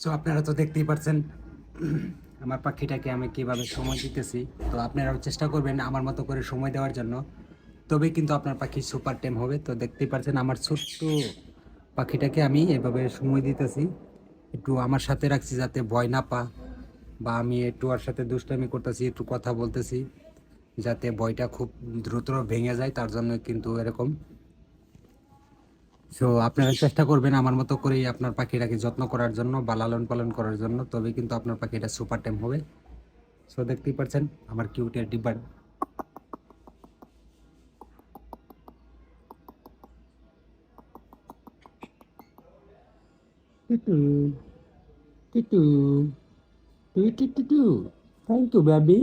So আপনারা তো দেখতেই পারছেন, আমার পাখিটাকে আমি কীভাবে সময় দিতেছি। তো আপনারাও চেষ্টা করবেন আমার মতো করে সময় দেওয়ার জন্য। তবে কিন্তু আপনার পাখি সুপার টেম হবে, তো দেখতেই পারছেন আমার ছোট্ট পাখিটাকে আমি এভাবে সময় দিতেছি। একটু আমার সাথে রাখছি যাতে ভয় না পা, বা আমি একটু ওর সাথে দুষ্টামি করতেছি, একটু কথা বলতেছি, যাতে ভয়টা খুব দ্রুত ভেঙে যায়, তার জন্য কিন্তু এরকম সো আপনারা চেষ্টা করবেন আমার মতো করেই আপনার পাখিটাকে যত্ন করার জন্য বা লালন পালন করার জন্য তবে কিন্তু আপনার পাখিটা সুপার টাইম হবে। সো দেখতেই পাচ্ছেন আমার কিউটের ডিব্বার টুটু টুটু টুটু Tutu thank you baby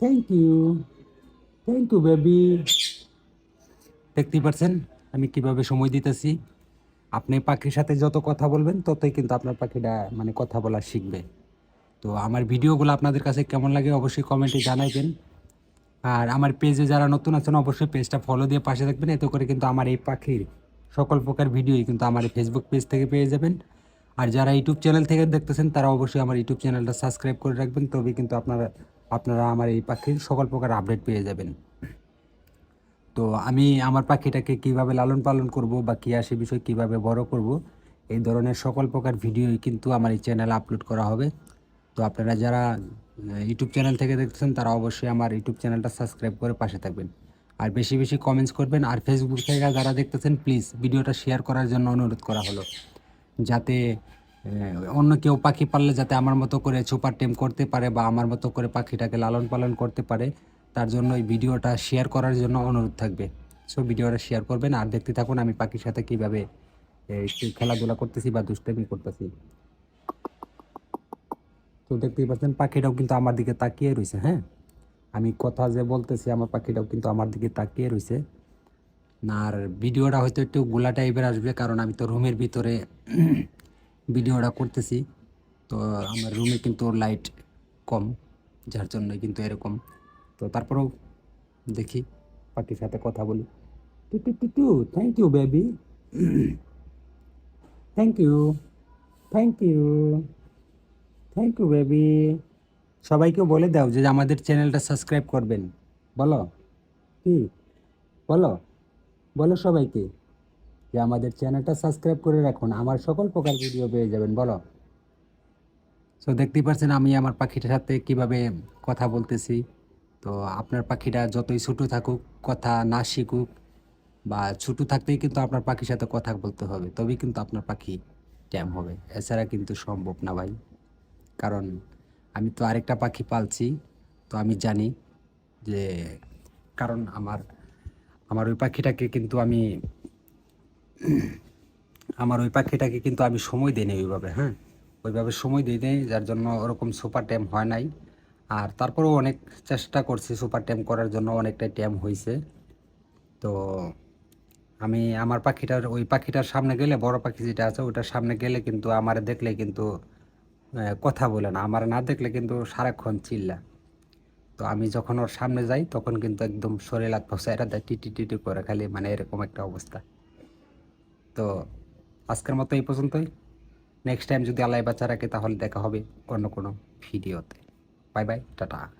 thank you thank you baby দেখতেই পাচ্ছেন আমি কীভাবে সময় দিতেছি? আপনি পাখির সাথে যত কথা বলবেন, ততই কিন্তু আপনার পাখিটা মানে কথা বলা শিখবে। তো আমার ভিডিওগুলো আপনাদের কাছে কেমন লাগে অবশ্যই কমেন্টে জানাইবেন। আর আমার পেজে যারা নতুন আছেন, অবশ্যই পেজটা ফলো দিয়ে পাশে থাকবেন। এতে করে কিন্তু আমার এই পাখির সকল প্রকার ভিডিওই কিন্তু আমার এই ফেসবুক পেজ থেকে পেয়ে যাবেন। আর যারা ইউটিউব চ্যানেল থেকে দেখতেছেন, তারা অবশ্যই আমার ইউটিউব চ্যানেলটা সাবস্ক্রাইব করে রাখবেন। তবে কিন্তু আপনারা আপনারা আমার এই পাখির সকল প্রকার আপডেট পেয়ে যাবেন। তো আমি আমার পাখিটাকে কীভাবে লালন পালন করব বা কী আসে বিষয় কীভাবে বড় করব, এই ধরনের সকল প্রকার ভিডিওই কিন্তু আমার এই চ্যানেলে আপলোড করা হবে। তো আপনারা যারা ইউটিউব চ্যানেল থেকে দেখছেন তারা অবশ্যই আমার ইউটিউব চ্যানেলটা সাবস্ক্রাইব করে পাশে থাকবেন। আর বেশি বেশি কমেন্টস করবেন, আর ফেসবুক থেকে যারা দেখতেছেন প্লিজ ভিডিওটা শেয়ার করার জন্য অনুরোধ করা হলো। যাতে অন্য কেউ পাখি পাললে যাতে আমার মতো করে সুপার টেম করতে পারে বা আমার মতো করে পাখিটাকে লালন পালন করতে পারে। তার জন্য এই ভিডিওটা শেয়ার করার জন্য অনুরোধ থাকবে। সো ভিডিওটা শেয়ার করবেন আর দেখতে থাকুন আমি পাখির সাথে কীভাবে খেলাধুলা করতেছি বা দুষ্টামি করতেছি। তো দেখতেই পাচ্ছেন, পাখিটাও কিন্তু আমার দিকে তাকিয়ে রয়েছে হ্যাঁ? আমি কথা যে বলতেছি, আমার পাখিটাও কিন্তু আমার দিকে তাকিয়ে রয়েছে আর ভিডিওটা হয়তো একটু গোলা টাইপের আসবে, কারণ আমি তো রুমের ভিতরে ভিডিওটা করতেছি। তো আমার রুমে কিন্তু লাইট কম, যার জন্য কিন্তু এরকম। তো তারপরেও দেখি পাখির সাথে কথা বলি। টু টু two thank you baby thank you thank you thank you baby সবাইকে বলে দাও যে আমাদের চ্যানেলটা সাবস্ক্রাইব করবেন। বলো। কি? বলো। বলো সবাইকে যে আমাদের চ্যানেলটা সাবস্ক্রাইব করে রাখুন। আমার সকল প্রকার ভিডিও পেয়ে যাবেন। বলো। সো দেখতেই পাচ্ছেন আমি আমার পাখিটার সাথে কীভাবে কথা বলতেছি। তো আপনার পাখিটা যতই ছোটো থাকুক, কথা না শিখুক বা ছোটো থাকতেই কিন্তু আপনার পাখির সাথে কথা বলতে হবে, তবেই কিন্তু আপনার পাখি ট্যাম হবে। এছাড়া কিন্তু সম্ভব না ভাই। কারণ আমি তো আরেকটা পাখি পালছি, তো আমি জানি যে কারণ আমার আমার ওই পাখিটাকে কিন্তু আমি, আমার ওই পাখিটাকে কিন্তু আমি সময় দিই ওইভাবে হ্যাঁ? ওইভাবে সময় দিই নাই, যার জন্য ওরকম সুপার ট্যাম হয় নাই। আর তারপরেও অনেক চেষ্টা করছি সুপার ট্যাম করার জন্য, অনেকটাই ট্যাম হয়েছে তো আমি আমার পাখিটার, ওই পাখিটার সামনে গেলে, বড় পাখি যেটা আছে, ওটার সামনে গেলে কিন্তু আমার দেখলে কিন্তু কথা বলে না। আমার না দেখলে কিন্তু সারাক্ষণ চিল্লা। তো আমি যখন ওর সামনে যাই, তখন কিন্তু একদম শরীর হাত ফসাইরা দেয় টিটি টিটি করে খালি মানে এরকম একটা অবস্থা। তো আজকের মতো এই পর্যন্তই। নেক্সট টাইম যদি আলাই বাচ্চা রাখে তাহলে দেখা হবে অন্য কোনো ভিডিওতে। 拜拜哒哒。